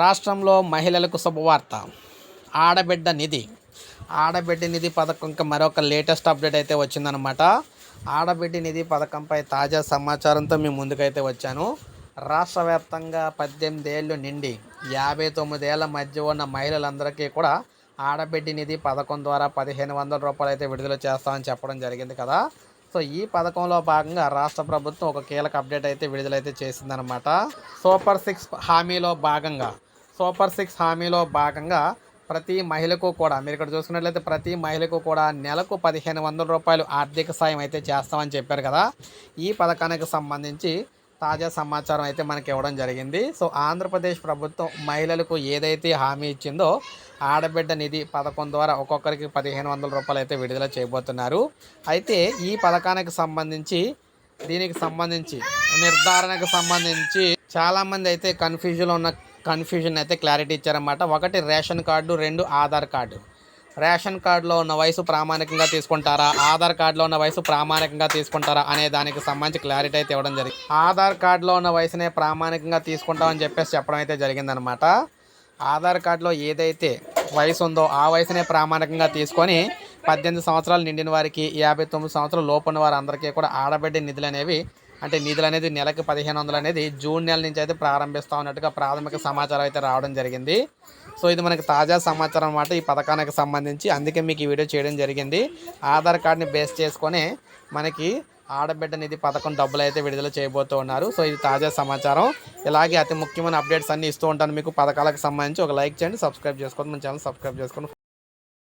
రాష్ట్రంలో మహిళలకు శుభవార్త. ఆడబిడ్డ నిధి. ఆడబిడ్డ నిధి పథకం ఇంకా మరొక లేటెస్ట్ అప్డేట్ అయితే వచ్చిందనమాట ఆడబిడ్డ నిధి పథకంపై తాజా సమాచారంతో మేము ముందుకైతే వచ్చాను. రాష్ట్ర వ్యాప్తంగా పద్దెనిమిదేళ్ళు నిండి యాభై తొమ్మిదేళ్ళ మధ్య ఉన్న మహిళలందరికీ కూడా ఆడబిడ్డ నిధి పథకం ద్వారా పదిహేను వందల రూపాయలు అయితే విడుదల చేస్తామని చెప్పడం జరిగింది కదా. సో ఈ పథకంలో భాగంగా రాష్ట్ర ప్రభుత్వం ఒక కీలక అప్డేట్ అయితే విడుదలైతే చేసిందనమాట సూపర్ సిక్స్ హామీలో భాగంగా సూపర్ సిక్స్ హామీలో భాగంగా ప్రతి మహిళకు కూడా మీరు ఇక్కడ చూసుకున్నట్లయితే ప్రతి మహిళకు కూడా నెలకు పదిహేను వందల రూపాయలు ఆర్థిక సాయం అయితే చేస్తామని చెప్పారు కదా. ఈ పథకానికి సంబంధించి తాజా సమాచారం అయితే మనకి ఇవ్వడం జరిగింది. సో ఆంధ్రప్రదేశ్ ప్రభుత్వం మహిళలకు ఏదైతే హామీ ఇచ్చిందో ఆడబిడ్డ నిధి పథకం ద్వారా ఒక్కొక్కరికి పదిహేను వందల రూపాయలు అయితే విడుదల చేయబోతున్నారు. అయితే ఈ పథకానికి సంబంధించి దీనికి సంబంధించి నిర్ధారణకు సంబంధించి చాలామంది అయితే కన్ఫ్యూజన్లో ఉన్న కన్ఫ్యూజన్ అయితే క్లారిటీ ఇచ్చారన్నమాట. ఒకటి రేషన్ కార్డు రెండు ఆధార్ కార్డు. రేషన్ కార్డులో ఉన్న వయసు ప్రామాణికంగా తీసుకుంటారా? ఆధార్ కార్డులో ఉన్న వయసు ప్రామాణికంగా తీసుకుంటారా అనే దానికి సంబంధించి క్లారిటీ అయితే ఇవ్వడం జరిగింది ఆధార్ కార్డులో ఉన్న వయసునే ప్రామాణికంగా తీసుకుంటామని చెప్పేసి చెప్పడం అయితే జరిగిందనమాట ఆధార్ కార్డులో ఏదైతే వయసు ఉందో ఆ వయసునే ప్రామాణికంగా తీసుకొని పద్దెనిమిది సంవత్సరాలు నిండిన వారికి యాభై తొమ్మిది సంవత్సరాలు లోపున్న వారందరికీ కూడా ఆడబిడ్డ నిధులు అనేవి అంటే నిధులు అనేది నెలకి పదిహేను వందలు అనేది జూన్ నెల నుంచి అయితే ప్రారంభిస్తా ఉన్నట్టుగా ప్రాథమిక సమాచారం అయితే రావడం జరిగింది. సో ఇది మనకి తాజా సమాచారం అన్నమాట ఈ పథకానికి సంబంధించి. అందుకే మీకు ఈ వీడియో చేయడం జరిగింది. ఆధార్ కార్డ్ని బేస్ చేసుకొని మనకి ఆడబిడ్డ నిధి పథకం డబ్బులు అయితే విడుదల చేయబోతూ ఉన్నారు. సో ఇది తాజా సమాచారం. ఇలాగే అతి ముఖ్యమైన అప్డేట్స్ అన్ని ఇస్తూ ఉంటాను మీకు పథకాలకు సంబంధించి. ఒక లైక్ చేయండి సబ్స్క్రైబ్ చేసుకోండి మన ఛానల్ సబ్స్క్రైబ్ చేసుకోండి.